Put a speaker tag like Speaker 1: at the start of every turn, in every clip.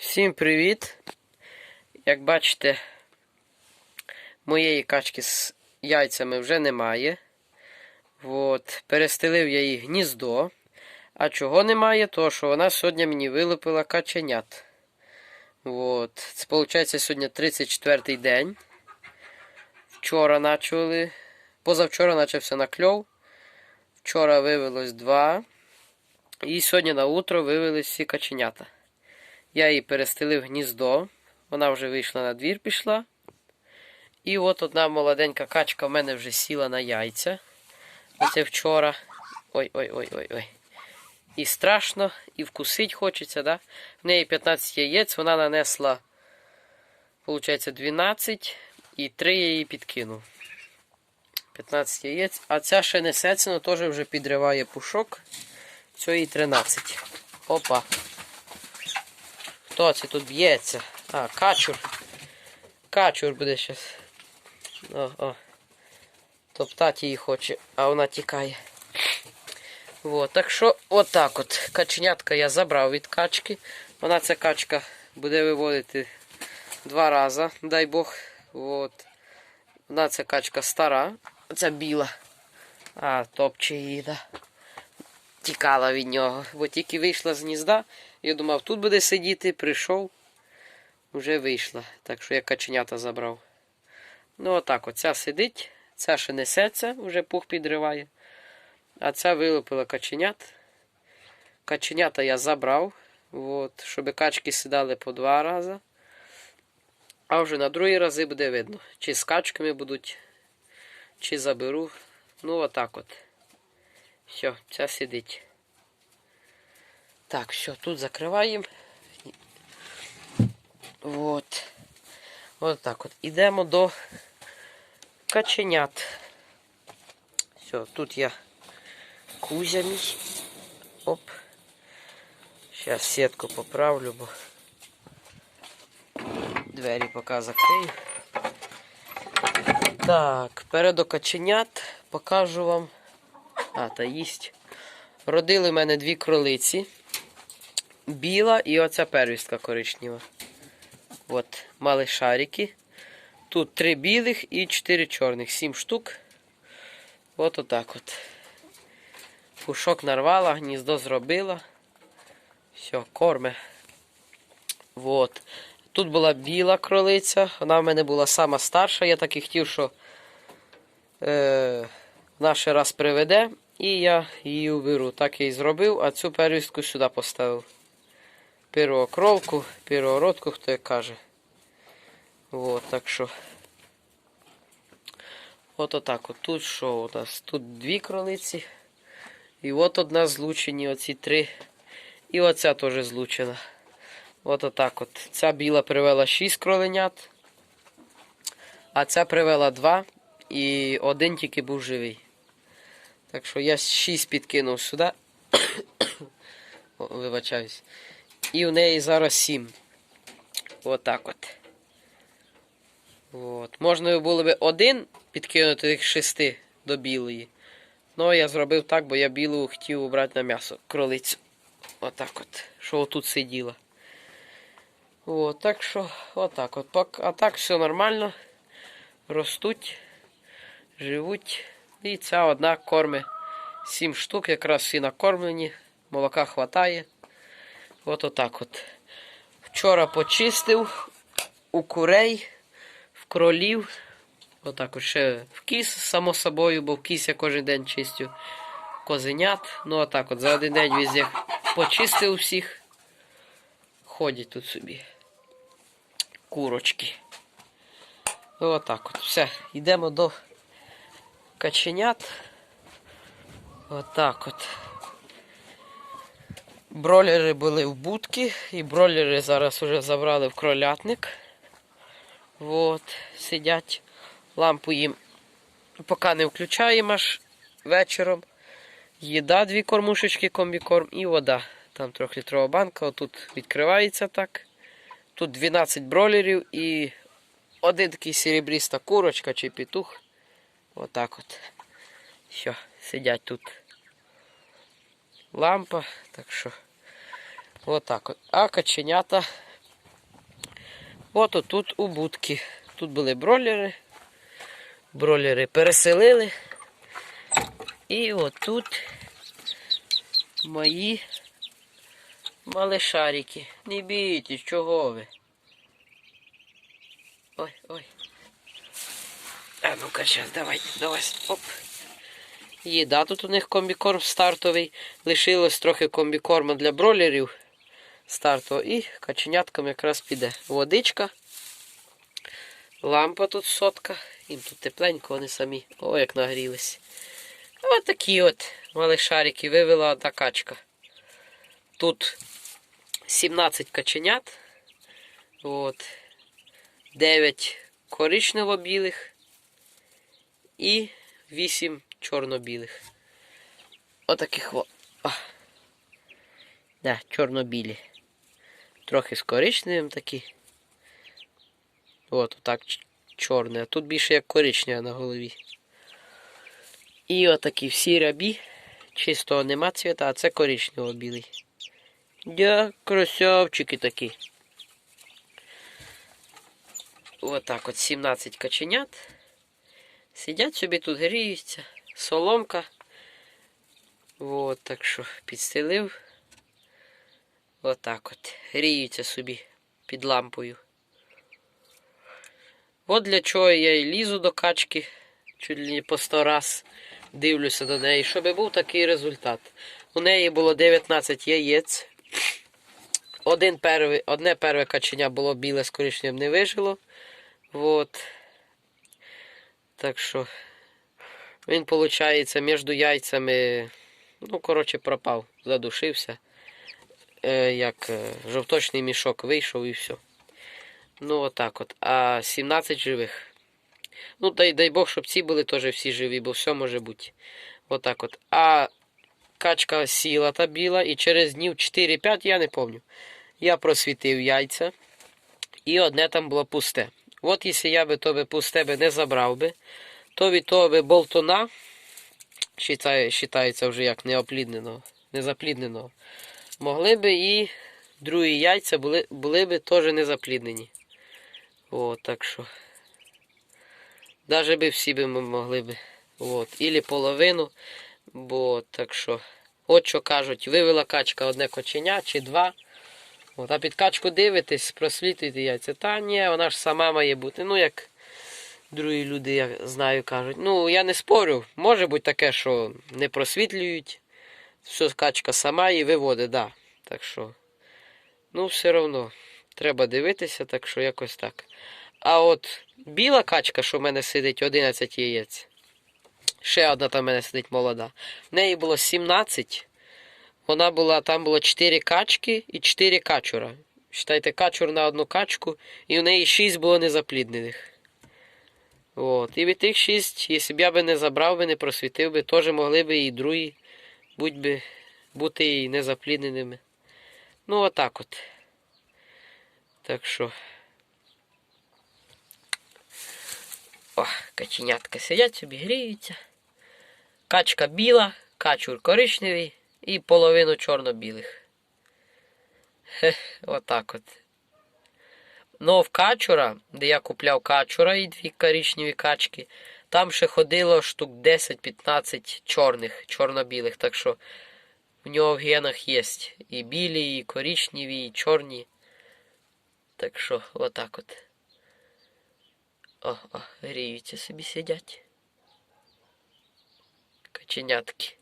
Speaker 1: Всім привіт! Як бачите, моєї качки з яйцями вже немає. От, перестелив я їй гніздо. А чого немає, то що вона сьогодні мені вилупила каченят. От. Це виходить сьогодні 34-й день. Вчора почали. Позавчора почався накльов. Вчора вивелось два. І сьогодні на утро вивелись всі каченята. Я її перестелив гніздо. Вона вже вийшла на двір, пішла. І от одна молоденька качка в мене вже сіла на яйця. Оце вчора. Ой-ой-ой-ой-ой. І страшно, і вкусить хочеться, да? В неї 15 яєць, вона нанесла, виходить, 12 і 3 я її підкинув. 15 яєць. А ця ще несеться, але теж вже підриває пушок. Цієї 13. Опа. Хто тут б'ється? А, качур. Качур буде зараз. О, о. Топтати її хоче, а вона тікає. Вот, так що отак от. Каченятка я забрав від качки. Вона ця качка буде виводити два рази, дай Бог. Вот. Вона ця качка стара. Оця біла. А, топче її, да. Тікала від нього, бо тільки вийшла з гнізда. Я думав, тут буде сидіти, прийшов, вже вийшла. Так що я каченята забрав. Ну, отак, оця сидить, ця ще несеться, вже пух підриває. А ця вилупила каченят. Каченята я забрав, от, щоб качки сідали по два рази. А вже на другі рази буде видно, чи з качками будуть, чи заберу. Ну, отак от. Все, ця сидить. Так, все, тут закриваємо. Вот. Вот так от. Ідемо до каченят. Все, тут я кузя мій. Оп. Зараз сітку поправлю, бо двері поки закрию. Так, перед каченят покажу вам. А, та їсть. Родили в мене дві кролиці. Біла і оця первістка коричнева. От, мали шарики. Тут три білих і чотири чорних. Сім штук. От отак от. Пушок нарвала, гніздо зробила. Все, корме. От. Тут була біла кролиця. Вона в мене була сама старша. Я так і хотів, що е, вона раз приведе. І я її уберу. Так я і зробив, а цю первістку сюди поставив. Первокровку, первородку, хто як каже. Вот, так що. От отак. От тут що у нас? Тут дві кролиці. І от одна злучені, оці три. І оця теж злучена. От отак от. Ця біла привела 6 кроленят. А ця привела 2. І один тільки був живий. Так що я 6 підкинув сюди. Вибачаюсь. І в неї зараз 7. Отак от. От. Можна було б один підкинути їх шести до білої. Ну, я зробив так, бо я білу хотів обрати на м'ясо. Кролицю. Отак от. Що отут сиділа. От, так що, отак от. А так все нормально. Ростуть, живуть. І ця одна корме 7 штук, якраз всі накормлені. Молока хватає. От отак от. Вчора почистив у курей, в кролів. Отак от ще в кіс, само собою, бо в кіс я кожен день чистю козенят. Ну отак от за один день везде почистив всіх. Ходять тут собі. Курочки. Отак от. Все, йдемо до каченят. Отак от. Бролери були в будки, і бролери зараз вже забрали в кролятник. От, сидять. Лампу їм поки не включаємо аж вечором. Їда, дві кормушечки, комбікорм і вода. Там трьохлітрова банка, отут відкривається так. Тут 12 бролерів і один такий серебріста курочка чи петух. Отак от. Все, сидять тут лампа, так що отак от. А каченята От тут у будки. Тут були бройлери. Бройлери переселили. І отут мої малишарики. Не бійтесь, чого ви? Ой, ой. А ну-ка, зараз, давай, давай, оп. Їда тут у них комбікорм стартовий. Лишилось трохи комбікорму для бролерів стартового. І каченяткам якраз піде. Водичка. Лампа тут сотка. Їм тут тепленько, вони самі. О, як нагрілись. Ось такі от малишарики вивела одна качка. Тут 17 каченят. От. 9 коричнево-білих і 8 чорно-білих. Отаких. А. Да, чорно-білі. Трохи з коричневим такі. От, отак чорне. А тут більше як коричневе на голові. І отакі всі рябі. Чистого нема цвіта, а це коричнево-білий. Дя, красавчики такі. Отак от 17 каченят. Сидять собі тут, гріються. Соломка. От, так що підстелив. Отак от. Гріються собі під лампою. От для чого я і лізу до качки. Чуть не по сто раз дивлюся до неї, щоб був такий результат. У неї було 19 яєць. Один первий, одне перве каченя було біле з коричневим не вижило. Вот. Так що він, виходить, між яйцями, ну, коротше, пропав, задушився. Е, як е, жовточний мішок вийшов і все. Ну, отак от. А 17 живих. Ну, дай, дай Бог, щоб ці були теж всі живі, бо все може бути. Отак от. А качка сіла та біла, і через днів 4-5, я не пам'ятаю, я просвітив яйця. І одне там було пусте. От якщо я би то пусте би не забрав би, то від того болтуна, считає- вже як неоплідненого, незаплідненого, могли би і другі яйця були, були би теж незапліднені. От, так що. Даже би всі би ми могли би. От. Ілі половину. Бо так що. От що кажуть, вивела качка одне коченя чи два. От, а під качку дивитесь, прослідуйте яйця. Та ні, вона ж сама має бути. Ну, як другі люди, я знаю, кажуть. Ну, я не спорю. Може бути таке, що не просвітлюють. Все, качка сама і виводить, да. Так що. Ну, все одно. Треба дивитися, так що якось так. А от біла качка, що в мене сидить 11 яєць. Ще одна там в мене сидить молода. В неї було 17. Вона була, там було 4 качки і 4 качура. Считайте, качур на одну качку, і в неї 6 було незапліднених. От. І від тих 6, якщо б я би не забрав би, не просвітив би, теж могли би і другі будь би, бути і незаплідненими. Ну, отак от. Так що. О, каченятка сидять собі, гріються. Качка біла, качур коричневий і половину чорно-білих. Отак от. Ну, в качура, де я купляв качура і дві коричневі качки, там ще ходило штук 10-15 чорних, чорно-білих. Так що в нього в генах є і білі, і коричневі, і чорні. Так що, отак от. О, о, гріються собі сидять. Каченятки.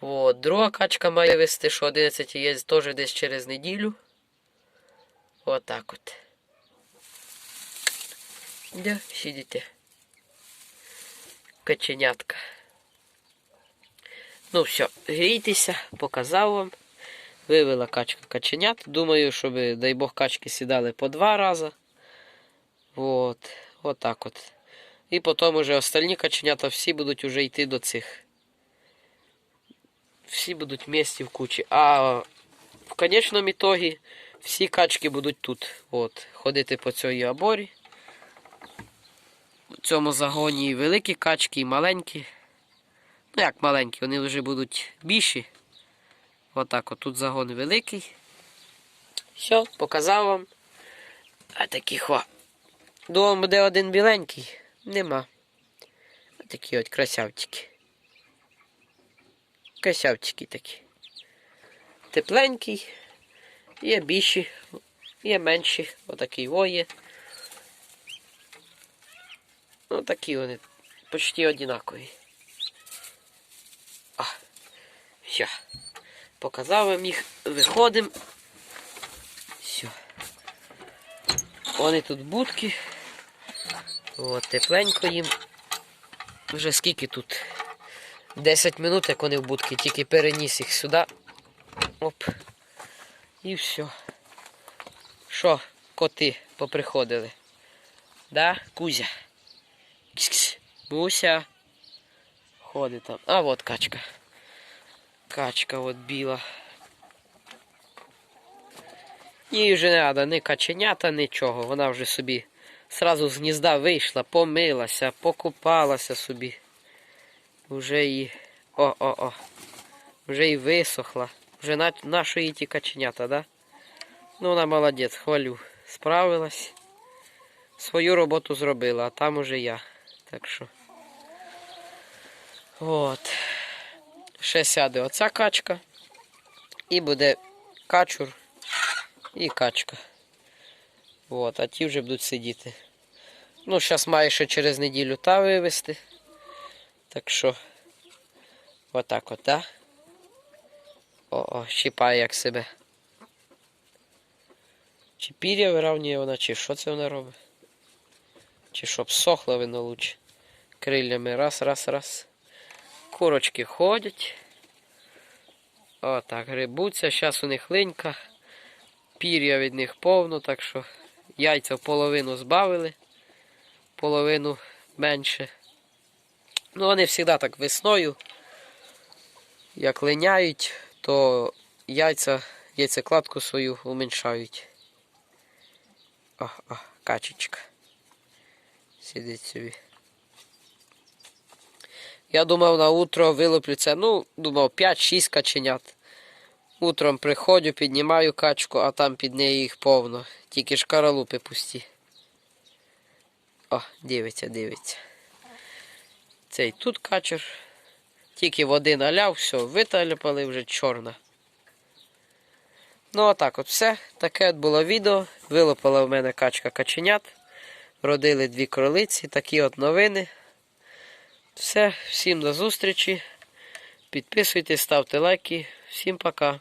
Speaker 1: От, друга качка має вести, що 11 є теж десь через неділю. Отак от. Де сидите? Каченятка. Ну все, грійтеся, показав вам. Вивела качка каченят. Думаю, щоб, дай Бог, качки сідали по два рази. Вот, вот так от. І потім уже остальні каченята всі будуть уже йти до цих. Всі будуть вместе в кучі. А в конечному ітогі всі качки будуть тут. От, ходити по цій оборі. У цьому загоні і великі качки, і маленькі. Ну як маленькі, вони вже будуть більші. Отак, от тут загон великий. Все, показав вам. А такі хва. Дома буде один біленький. Нема. А такі от красавчики. Красавчики такі. Тепленький. Є більші, є менші. Отакі воє. Ну такі вони. Почти однакові. А, все. Показав вам їх. Виходимо. Все. Вони тут будки. От, тепленько їм. Вже скільки тут? 10 минут, як вони в будки, тільки переніс їх сюди. Оп. І все. Що, коти поприходили? Да, Кузя? Кс-кс. Муся. Ходить там. А от качка. Качка от біла. Їй вже не треба ні каченята, нічого. Вона вже собі сразу з гнізда вийшла, помилася, покупалася собі. Вже її. О-о-о. Вже і висохла. Вже на, нашої ті каченята, да? Ну, вона молодець, хвалю. Справилась. Свою роботу зробила, а там уже я. Так що. От. Ще сяде оця качка. І буде качур і качка. От, а ті вже будуть сидіти. Ну, зараз маю ще через неділю та вивезти. Так що, отак от, да? О-о, щипає як себе. Чи пір'я виравнює вона, чи що це вона робить? Чи щоб сохла вино лучше. Крилями раз, раз, раз. Курочки ходять. Отак, грибуться. Зараз у них линька. Пір'я від них повно, так що яйця в половину збавили, половину менше. Ну, вони завжди так весною, як линяють, то яйця, яйцекладку свою уменьшають. О, о, качечка. Сидить собі. Я думав на утро вилуплються, ну, думав 5-6 каченят. Утром приходжу, піднімаю качку, а там під нею їх повно. Тільки ж каралупи пусті. О, дивиться, дивиться. Цей тут качер. Тільки води наляв, все, виталяпали вже чорна. Ну, отак от все. Таке от було відео. Вилопала в мене качка каченят. Родили дві кролиці, такі от новини. Все, всім до зустрічі. Підписуйтесь, ставте лайки. Всім пока.